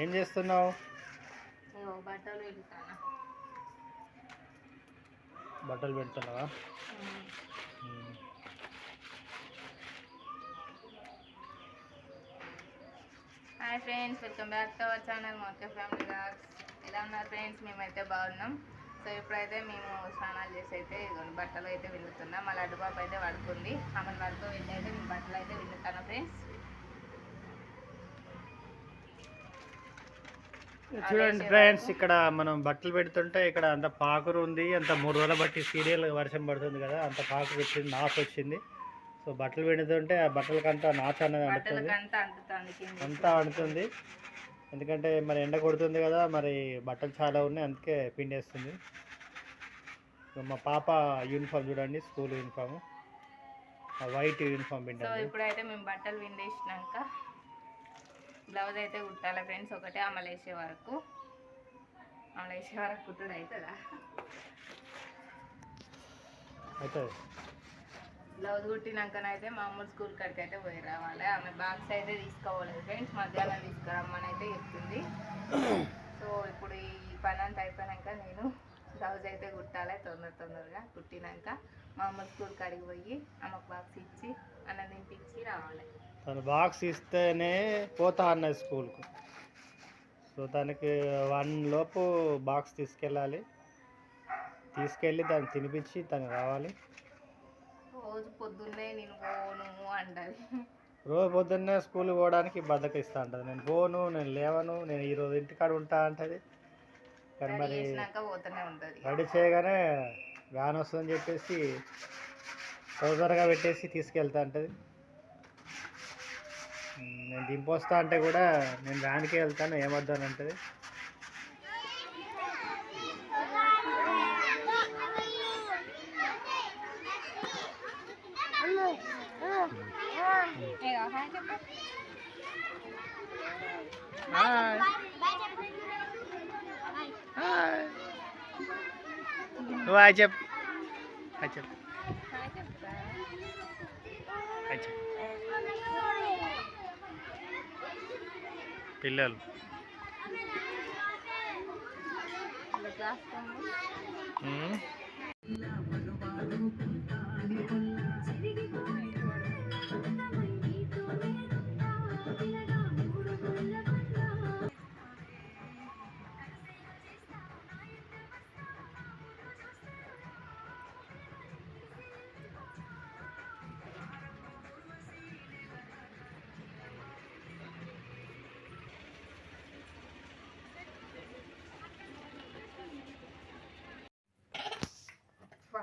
ఏం చేస్తున్నావు? బట్టలు పెడుతున్నావా. Hi friends welcome back to our channel మొక్క ఫ్యామిలీ బ్లాగ్స్ ఎలా ఉన్నారు ఫ్రెండ్స్? మేమైతే బాగున్నాం. సో ఇప్పుడైతే మేము స్నానాలు చేసి అయితే బట్టలు అయితే విండుతున్నాం మా లడ్డు పాప అయితే పడుకుంది. ఆమె పడుకో వెళ్ళి అయితే మేము బట్టలు అయితే విండుతాను ఫ్రెండ్స్. చూడండి ఫ్రెండ్స్ ఇక్కడ మనం బట్టలు పెడుతుంటే ఇక్కడ అంత పాకురు ఉంది. అంత మూడు రోజుల బట్టి సీరియల్ వర్షం పడుతుంది కదా అంత పాకు వచ్చింది నాచు వచ్చింది. సో బట్టలు పెడుతుంటే ఆ బట్టలకంతా నాచు అనేది అంటుతుంది. అంతా అంటుతుంది. ఎందుకంటే మరి ఎండ కొడుతుంది కదా మరి బట్టలు చాలా ఉన్నాయి అందుకే పిండేస్తుంది. మా పాప యూనిఫామ్ చూడండి school uniform. White uniform so పిండాలి ఇప్పుడైతే మేము బట్టలు విండేసినాక బ్లౌజ్ అయితే కుట్టాలి ఫ్రెండ్స్. ఒకటే అమలు వేసే వరకు. అమలు వేసే వరకు కుట్టుడు అవుతుందా అయితే బ్లౌజ్ కుట్టినాకనైతే మామూలు స్కూల్ కాడికి అయితే పోయి రావాలి. ఆమె బాక్స్ అయితే తీసుకోవాలి ఫ్రెండ్స్. మధ్యాహ్నం తీసుకురమ్మని అయితే చెప్తుంది సో ఇప్పుడు ఈ పని అంతా అయిపోయాక నేను బ్లౌజ్ అయితే కుట్టాలి. తొందర తొందరగా కుట్టినాక మామూలు స్కూల్ కాడికి పోయి ఆమెకు బాక్స్ ఇచ్చి అన్నం తినిపించి రావాలి. తను బాక్స్ ఇస్తేనే పోతా అన్నది స్కూల్కు సో తనకి వన్ లోపు బాక్స్ తీసుకెళ్ళాలి. తీసుకెళ్ళి దాన్ని తినిపించి తను రావాలి. రోజు పొద్దున్నే నేను పోను అంటది. రోజు పొద్దున్నే స్కూల్ పోవడానికి బద్దకిస్తా ఉంటుంది నేను పోను నేను లేవను నేను ఈరోజు ఇంటికాడ ఉంటా అంటది. కానీ మరి రెడీ చేయగానే వ్యాన్ వస్తుందని చెప్పేసి తొందరగా పెట్టేసి తీసుకెళ్తా అంటది. నేను దింపొస్తా అంటే కూడా నేను వ్యాన్కే వెళ్తాను ఏమొద్దని అంటది నువ్వు హాయ్ చెప్పు. హాయ్ చెప్పు. పిల్లలు ఉమ్.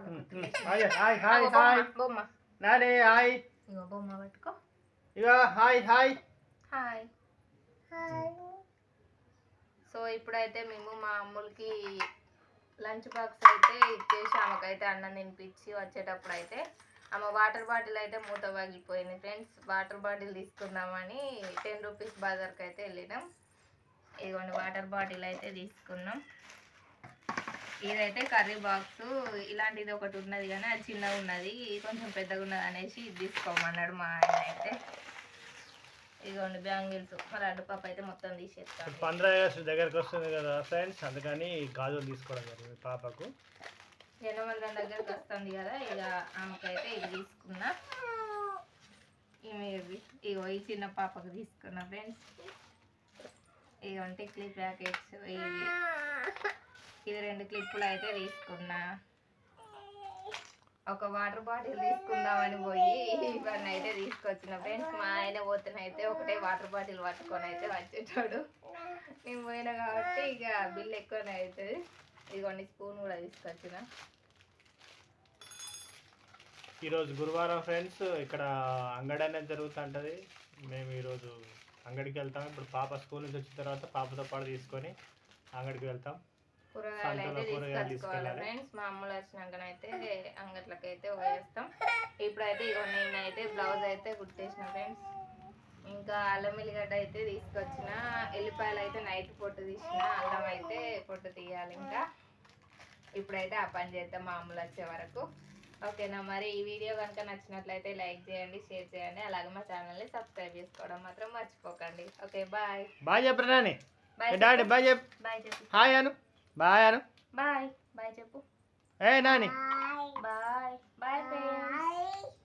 Hi hi hi hi. బొమ్మ. నానే హాయ్. ఇగో బొమ్మ పట్టుకో. ఇక హాయ్ హాయ్. హాయ్. సో ఇప్పుడైతే మేము మా అమ్ములకి లంచ్ బాక్స్ అయితే ఇచ్చేసి ఆమెకైతే అన్నం తినిపించి వచ్చేటప్పుడు అయితే ఆమె వాటర్ బాటిల్ అయితే మూత పగిలిపోయింది ఫ్రెండ్స్ వాటర్ బాటిల్ తీసుకుందామని టెన్ రూపీస్ బజార్కి అయితే వెళ్ళినాం. ఇదిగోండి వాటర్ బాటిల్ అయితే తీసుకున్నాం. ఇదైతే కర్రీ బాక్స్ ఇలాంటిది ఒకటి ఉన్నది కానీ అది చిన్నగా ఉన్నది కొంచెం పెద్దగా ఉన్నది అనేసి ఇది తీసుకోమన్నాడు మా ఆయన అయితే. ఇదిగోండి బ్యాంగిల్స్ మరి అడ్డుపాప అయితే మొత్తం తీసేస్తాను. పంద్రా ఆగస్టు దగ్గరకు వస్తుంది కదా ఫ్రెండ్స్ అందుకని గాజులు తీసుకోవడం జరిగింది పాపకు. జనమందరం దగ్గరకు వస్తుంది కదా ఇక ఆమెకైతే ఇది తీసుకున్నా. ఇవి ఇగో ఈ చిన్న పాపకు తీసుకున్నా ఫ్రెండ్స్. ఇగోంటి క్లిప్ ప్యాకెట్స్ ఇవి. ఇది రెండు క్లిప్పులు అయితే తీసుకున్నా. ఒక వాటర్ బాటిల్ తీసుకుందామని పోయి ఇవన్నీ అయితే తీసుకొచ్చిన. ఫ్రెండ్స్ మా ఆయన పోతేనైతే ఒకటే వాటర్ బాటిల్ పట్టుకొని అయితే వచ్చేటాడు. నేను పోయినా కాబట్టి ఇక బిల్ ఎక్కువనే అవుతుంది. ఇదిగోండి స్పూన్ కూడా తీసుకొచ్చిన. ఈరోజు గురువారం ఫ్రెండ్స్ ఇక్కడ అంగడి అనేది జరుగుతుంటుంది. మేము ఈరోజు అంగడికి వెళ్తాం. ఇప్పుడు పాప స్కూల్ నుంచి వచ్చిన తర్వాత పాపతో పాటు తీసుకొని అంగడికి వెళ్తాం. కూరగాయలు అయితే తీసుకొచ్చుకోవాలి ఫ్రెండ్స్. మా అమ్మలు వచ్చినాకనైతే అంగట్లకైతే వేస్తాం ఇప్పుడైతే నేను అయితే బ్లౌజ్ అయితే కుట్టేసిన ఫ్రెండ్స్. ఇంకా అల్లం ఎల్లిగడ్డ అయితే తీసుకొచ్చిన. ఎల్లిపాయలు అయితే నైట్ పొట్టు తీసిన. అల్లం అయితే పొట్టు తీయాలి ఇంకా. ఇప్పుడైతే ఆ పని చేద్దాం మా అమ్మలు వచ్చే వరకు. ఓకేనా? మరి ఈ వీడియో కనుక నచ్చినట్లయితే లైక్ చేయండి షేర్ చేయండి. అలాగే మా ఛానల్ని సబ్స్క్రైబ్ చేసుకోవడం మాత్రం మర్చిపోకండి. Okay bye. బాయ్ చెప్పరా బాయ్ బాయ్ చెప్పు. Hi Anu. Bye Anu. Bye. Bye చెప్పు. ఏ నాని. బాయ్. బాయ్. ఫ్రెండ్స్.